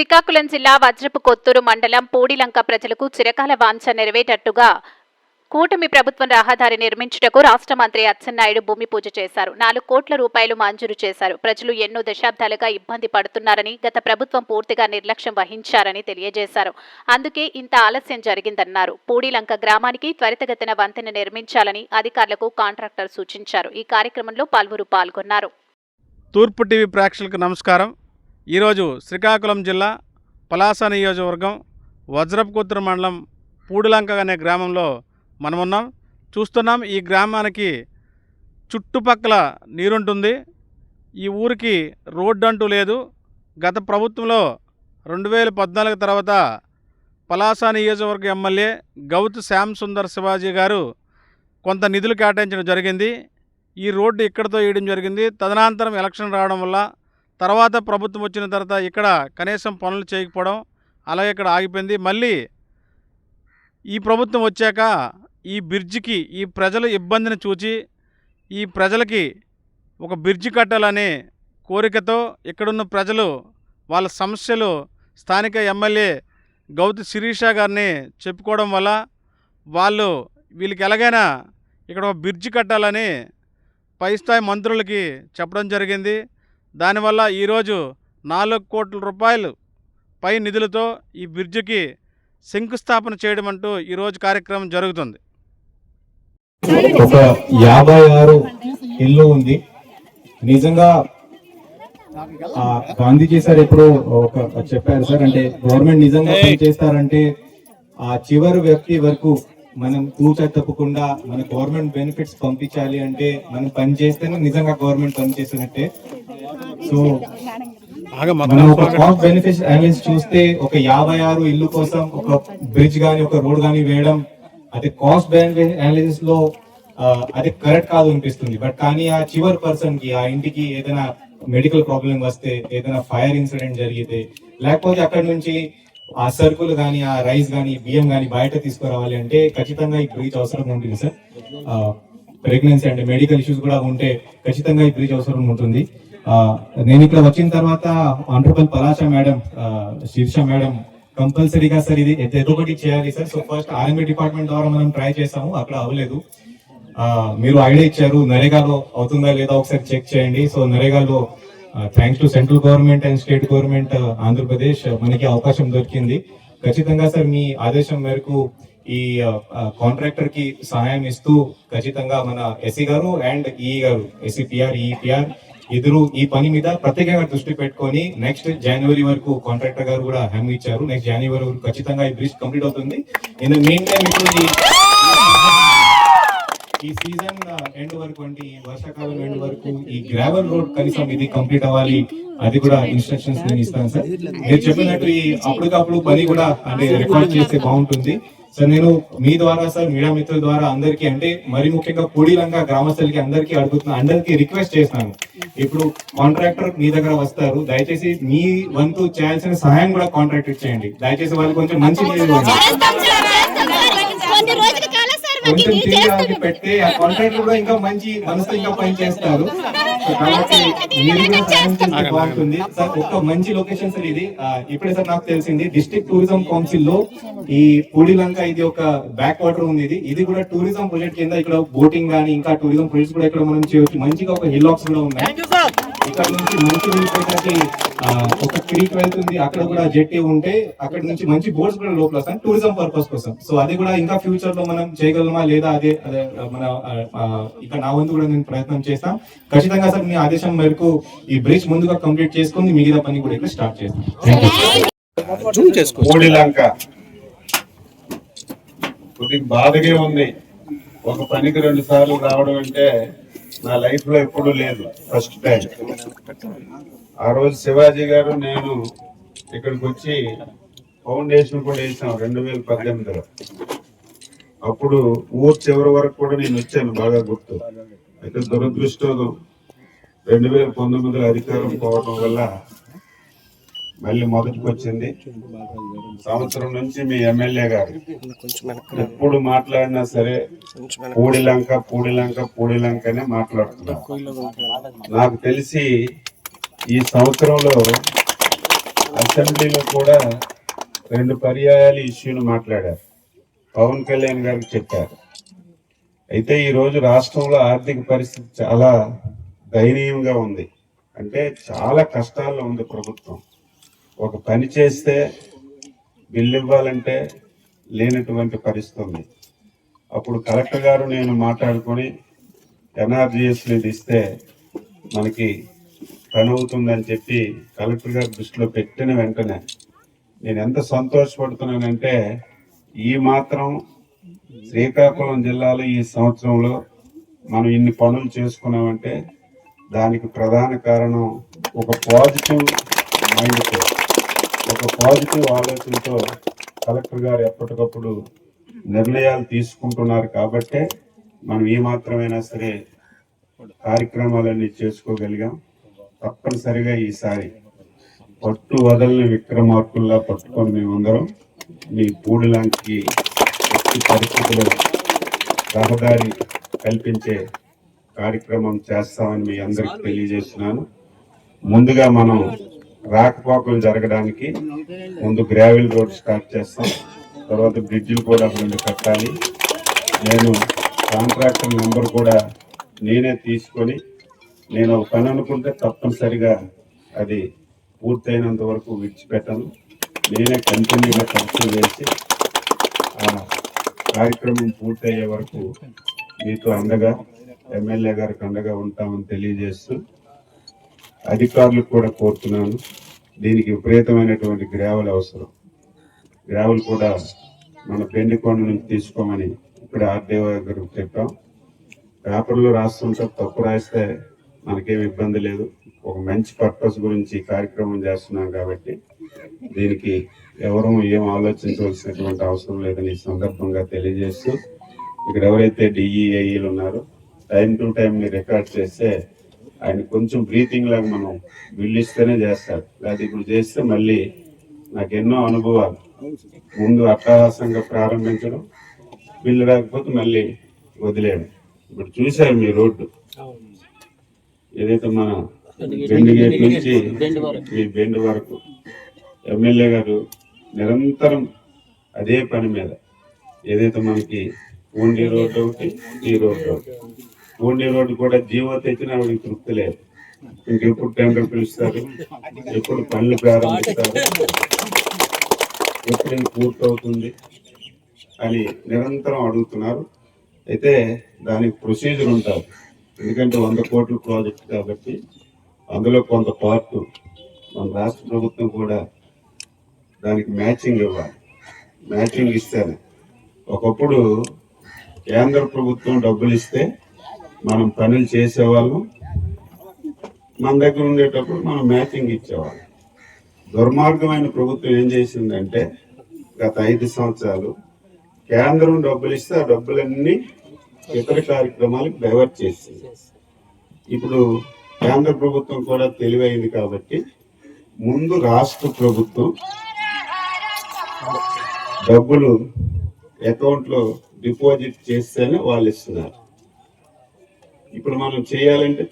శ్రీకాకుళం జిల్లా వజ్రపు కొత్తూరు మండలం పూడిలంక ప్రజలకు చిరకాల వాంఛ నెరవేటట్టుగా కూటమి ప్రభుత్వం రహదారి నిర్మించుటకు రాష్ట్ర మంత్రి అచ్చెన్నాయుడు భూమి పూజ చేశారు. నాలుగు కోట్ల రూపాయలు మంజూరు చేశారు. ప్రజలు ఎన్నో దశాబ్దాలుగా ఇబ్బంది పడుతున్నారని గత ప్రభుత్వం పూర్తిగా నిర్లక్ష్యం వహించారని తెలియజేశారు. అందుకే ఇంత ఆలస్యం జరిగిందన్నారు. పూడిలంక గ్రామానికి త్వరితగతిన వంతెన నిర్మించాలని అధికారులకు కాంట్రాక్టర్ సూచించారు. ఈ కార్యక్రమంలో పలువురు పాల్గొన్నారు. తూర్పు టీవీ ప్రేక్షకులకు నమస్కారం. ఈరోజు శ్రీకాకుళం జిల్లా పలాస నియోజకవర్గం వజ్రపుకుత్ర మండలం పూడిలంక అనే గ్రామంలో మనం ఉన్నాం చూస్తున్నాం ఈ గ్రామానికి చుట్టుపక్కల నీరుంటుంది. ఈ ఊరికి రోడ్డు అంటూ లేదు. గత ప్రభుత్వంలో రెండు వేల పద్నాలుగు తర్వాత పలాస నియోజకవర్గ ఎమ్మెల్యే గౌత్ శ్యామ్ సుందర్ శివాజీ గారు కొంత నిధులు కేటాయించడం జరిగింది. ఈ రోడ్డు ఇక్కడతో వేయడం జరిగింది. తదనంతరం ఎలక్షన్ రావడం వల్ల తర్వాత ప్రభుత్వం వచ్చిన తర్వాత ఇక్కడ కనీసం పనులు చేయకపోవడం అలాగే ఇక్కడ ఆగిపోయింది. మళ్ళీ ఈ ప్రభుత్వం వచ్చాక ఈ బ్రిడ్జికి ఈ ప్రజల ఇబ్బందిని చూచి ఈ ప్రజలకి ఒక బ్రిడ్జి కట్టాలనే కోరికతో ఇక్కడున్న ప్రజలు వాళ్ళ సమస్యలు స్థానిక ఎమ్మెల్యే గౌతి శిరీష గారిని చెప్పుకోవడం వల్ల వాళ్ళు వీళ్ళకి ఎలాగైనా ఇక్కడ ఒక బ్రిడ్జి కట్టాలని పై స్థాయి మంత్రులకి చెప్పడం జరిగింది. దానివల్ల ఈరోజు నాలుగు కోట్ల రూపాయలు పై నిధులతో ఈ బ్రిడ్జికి శంకుస్థాపన చేయడం అంటూ ఈరోజు కార్యక్రమం జరుగుతుంది. ఒక యాభై ఆరు ఇల్లు ఉంది. నిజంగా గాంధీజీ సార్ ఎప్పుడు ఒక చెప్పారు సార్ అంటే గవర్నమెంట్ నిజంగా చేస్తారంటే ఆ చివరి వ్యక్తి వరకు మనం తూచ తప్పకుండా మన గవర్నమెంట్ బెనిఫిట్స్ పంపించాలి అంటే మనం పని చేస్తేనే నిజంగా గవర్నమెంట్ పని చేసినట్టే సో మనం ఒక కాస్ట్ బెనిఫిట్ అనాలిసిస్ చూస్తే ఒక యాభై ఆరు ఇల్లు కోసం ఒక బ్రిడ్జ్ గానీ ఒక రోడ్ గానీ వేయడం అది కాస్ట్ బెనిఫిట్ అనాలిసిస్లో అది కరెక్ట్ కాదు అనిపిస్తుంది. బట్ కానీ ఆ చివరి పర్సన్కి ఆ ఇంటికి ఏదైనా మెడికల్ ప్రాబ్లం వస్తే ఏదైనా ఫైర్ ఇన్సిడెంట్ జరిగితే లేకపోతే అక్కడ నుంచి ఆ సరుకులు కానీ ఆ రైస్ కానీ బియ్యం కానీ బయట తీసుకురావాలి అంటే ఖచ్చితంగా ఈ బ్రిడ్జ్ అవసరం ఉంటుంది సార్ ప్రెగ్నెన్సీ అంటే మెడికల్ ఇష్యూస్ కూడా ఉంటే ఖచ్చితంగా ఈ బ్రిడ్జ్ అవసరం ఉంటుంది. నేను ఇక్కడ వచ్చిన తర్వాత honourable Palasha madam Sirisha madam కంపల్సరీగా సార్ ఇది ఏదో- ఒకటి చేయాలి sir. So first RMB department ద్వారా మనం ట్రై చేసాము అక్కడ అవ్వలేదు. మీరు ఐడియా ఇచ్చారు నరేగాలో అవుతుందా లేదా ఒకసారి చెక్ చేయండి. So నరేగాలో thanks to central government and state government Andhra Pradesh మనకి అవకాశం దొరికింది. ఖచ్చితంగా సార్ మీ ఆదేశం మేరకు ఈ కాంట్రాక్టర్కి సహాయం ఇస్తూ ఖచ్చితంగా మన ఎస్సీ గారు అండ్ ఈ e గారు ఎస్సీ పిఆర్ ఈ పిఆర్ ఇద్దరు ఈ పని మీద ప్రత్యేకంగా దృష్టి పెట్టుకొని నెక్స్ట్ జనవరి వరకు కాంట్రాక్టర్ గారు కూడా హామీ ఇచ్చారు. నెక్స్ట్ జనవరి వరకు ఖచ్చితంగా ఈ బ్రిడ్జ్ కంప్లీట్ అవుతుంది. ఇన్ ద మెయిన్ టైం ఇప్పుడు ఈ సీజన్ ఎండ్ వరకు అంటే ఈ వర్షాకాలం ఎండ్ వరకు ఈ గ్రావెల్ రోడ్ కనీసం ఇది కంప్లీట్ అవ్వాలి. అది కూడా ఇన్స్ట్రక్షన్స్ నేను ఇస్తాను సార్ మీరు చెప్పినట్టు ఈ అప్పటికప్పుడు పని కూడా అంటే రికార్డ్ చేస్తే బాగుంటుంది. సార్ నేను మీ ద్వారా సార్ మీడియా మిత్రుల ద్వారా అందరికీ అంటే మరి ముఖ్యంగా పూడిలంగా గ్రామస్తులకి అందరికీ అడుగుతున్నా అందరికీ రిక్వెస్ట్ చేస్తాను ఇప్పుడు కాంట్రాక్టర్ మీ దగ్గర వస్తారు. దయచేసి మీ వంతు చేయాల్సిన సహాయం కూడా కాంట్రాక్టర్ చేయండి దయచేసి వాళ్ళు కొంచెం మంచి పెడితే ఆ కాంట్రాక్ట్ కూడా ఇంకా మంచి మనసుతో ఇంకా పని చేస్తారు బాగుంటుంది. సార్ ఒక మంచి లొకేషన్ సార్ ఇది. ఇప్పుడే సార్ నాకు తెలిసింది డిస్ట్రిక్ట్ టూరిజం కౌన్సిల్లో ఈ పూడిలంక ఇది ఒక బ్యాక్ వాటర్ ఉంది ఇది. ఇది కూడా టూరిజం ప్రాజెక్ట్ కింద ఇక్కడ బోటింగ్ గానీ ఇంకా టూరిజం ప్రాజెక్ట్స్ కూడా ఇక్కడ మనం చేయొచ్చు. మంచిగా ఒక హిల్ కూడా ఉన్నాయి. ఇక్కడ నుంచి మంచి వెళ్ళిపోయేసరికి ఒక క్రీక్ వెళ్తుంది. అక్కడ కూడా జెట్టి ఉంటే అక్కడ నుంచి మంచి బోట్స్ కూడా లోపల వస్తాయి. టూరిజం పర్పస్ కోసం. సో అది కూడా ఇంకా ఫ్యూచర్లో మనం చేయగలమా లేదా అదే అదే మన ఆ, ఆ, ఇక నా వంతు కూడా నేను ప్రయత్నం చేస్తాం. ఖచ్చితంగా సార్ మీ ఆదేశం మేరకు ఈ బ్రిడ్జ్ ముందుగా కంప్లీట్ చేసుకుని మిగతా పని కూడా ఇక్కడ స్టార్ట్ చేస్తాం. కొద్దిగా బాధగా ఉంది. ఒక పనికి రెండు సార్లు రావడం అంటే నా లైఫ్లో ఎప్పుడూ లేదు ఫస్ట్ టైం ఆ రోజు శివాజీ గారు నేను ఇక్కడికి వచ్చి ఫౌండేషన్ కూడా వేసాం రెండు వేల పద్దెనిమిదిలో. అప్పుడు ఊరు చివరి వరకు కూడా నేను వచ్చాను బాగా గుర్తు. అయితే దురదృష్టం రెండు వేల పంతొమ్మిదిలో అధికారం పోవడం వల్ల మళ్ళీ మొదటికి వచ్చింది సంవత్సరం నుంచి మీ ఎమ్మెల్యే గారు. ఎప్పుడు మాట్లాడినా సరే పూడిలంక పూడిలంక పూడిలంకనే మాట్లాడుతున్నారు నాకు తెలిసి ఈ సంవత్సరంలో అసెంబ్లీలో కూడా రెండు పర్యాయాలు ఇష్యూని మాట్లాడారు. పవన్ కళ్యాణ్ గారికి చెప్పారు. అయితే ఈరోజు రాష్ట్రంలో ఆర్థిక పరిస్థితి చాలా దయనీయంగా ఉంది. అంటే చాలా కష్టాల్లో ఉంది ప్రభుత్వం. ఒక పని చేస్తే బిల్లు ఇవ్వాలంటే లేనటువంటి పరిస్థితి ఉంది. అప్పుడు కలెక్టర్ గారు నేను మాట్లాడుకొని ఎన్ఆర్జిఎస్ ఇస్తే మనకి పని అవుతుందని చెప్పి కలెక్టర్ గారు దృష్టిలో పెట్టిన వెంటనే నేను ఎంత సంతోషపడుతున్నానంటే ఈ మాత్రం శ్రీకాకుళం జిల్లాలో ఈ సంవత్సరంలో మనం ఇన్ని పనులు చేసుకున్నామంటే దానికి ప్రధాన కారణం ఒక పాజిటివ్ మైండ్తో ఒక పాజిటివ్ ఆలోచనతో కలెక్టర్ గారు ఎప్పటికప్పుడు నిర్ణయాలు తీసుకుంటున్నారు కాబట్టే మనం ఏమాత్రమైనా మాత్రమైనా సరే కార్యక్రమాలన్నీ చేసుకోగలిగాం. తప్పనిసరిగా ఈసారి పట్టు వదలని విక్రమార్కుల్లా పట్టుకొని మేమందరం మీ పూడిలాంటి లాంటి పరిస్థితుల్లో రహదారి కల్పించే కార్యక్రమం చేస్తామని మీ అందరికి తెలియజేస్తున్నాను. ముందుగా మనం రాకపోకలు జరగడానికి ముందు గ్రావెల్ రోడ్ స్టార్ట్ చేస్తాం. తర్వాత బ్రిడ్జిలు కూడా రెండు కట్టాలి. నేను కాంట్రాక్టర్ నెంబర్ కూడా నేనే తీసుకొని నేను ఒక పని అనుకుంటే తప్పనిసరిగా అది పూర్తయినంత వరకు విడిచిపెట్టను. నేనే కంటిన్యూగా ఖర్చు చేసి ఆ కార్యక్రమం పూర్తయ్యే వరకు మీతో అండగా ఎమ్మెల్యే గారికి అండగా ఉంటామని తెలియజేస్తూ అధికారులకు కూడా కోరుతున్నాను. దీనికి విపరీతమైనటువంటి గ్రావెల్ అవసరం. గ్రావెల్ కూడా మన పెండికొండ నుంచి తీసుకోమని ఇక్కడ ఆర్డీఓ గారికి చెప్పాం. పేపర్లో రాస్తుంటే తప్పు రాస్తే మనకేం ఇబ్బంది లేదు. ఒక మంచి పర్పస్ గురించి కార్యక్రమం చేస్తున్నాం కాబట్టి దీనికి ఎవరు ఏం ఆలోచించవలసినటువంటి అవసరం లేదని ఈ సందర్భంగా తెలియజేస్తూ ఇక్కడ ఎవరైతే డిఈఏఈలు ఉన్నారో టైం టు టైం రికార్డ్ చేస్తే ఆయన కొంచెం బ్రీతింగ్ లాగా మనం బిల్లు ఇస్తేనే చేస్తారు. లేకపోతే ఇప్పుడు చేస్తే మళ్ళీ నాకు ఎన్నో అనుభవాలు. ముందు అట్టహాసంగా ప్రారంభించడం బిల్లు రాకపోతే మళ్ళీ వదిలేయడం. ఇప్పుడు చూశారు మీ రోడ్డు. ఏదైతే మన బెండ్ గేట్ నుంచి మీ బెండ్ వరకు ఎమ్మెల్యే గారు నిరంతరం అదే పని మీద ఏదైతే మనకి ఓన్లీ రోడ్డు ఒకటి ఈ రోడ్డు ఒకటి. ఓన్లీ రోడ్డు కూడా జీవో తెచ్చినా ఆవిడకి తృప్తి లేదు. ఇంకెప్పుడు టెండర్ పిలుస్తారు ఎప్పుడు పనులు ప్రారంభిస్తారు ఎప్పుడు పూర్తవుతుంది అని నిరంతరం అడుగుతున్నారు. అయితే దానికి ప్రొసీజర్ ఉంటుంది ఎందుకంటే వంద కోట్ల ప్రాజెక్ట్ కాబట్టి అందులో కొంత పార్ట్ మన రాష్ట్ర ప్రభుత్వం కూడా దానికి మ్యాచింగ్ ఇవ్వాలి. మ్యాచింగ్ ఇస్తేనే. ఒకప్పుడు కేంద్ర ప్రభుత్వం డబ్బులు ఇస్తే మనం పనులు చేసేవాళ్ళం. మన దగ్గర ఉండేటప్పుడు మనం మ్యాచింగ్ ఇచ్చేవాళ్ళం. దుర్మార్గమైన ప్రభుత్వం ఏం చేసిందంటే గత ఐదు సంవత్సరాలు కేంద్రం డబ్బులు ఇస్తే ఆ డబ్బులన్నీ ఇతర కార్యక్రమాలకు డైవర్ట్ చేసింది. ఇప్పుడు కేంద్ర ప్రభుత్వం కూడా తెలివైంది కాబట్టి ముందు రాష్ట్ర ప్రభుత్వం డబ్బులు అకౌంట్లో డిపాజిట్ చేస్తేనే వాళ్ళు ఇస్తున్నారు. ఇప్పుడు మనం చేయాలంటే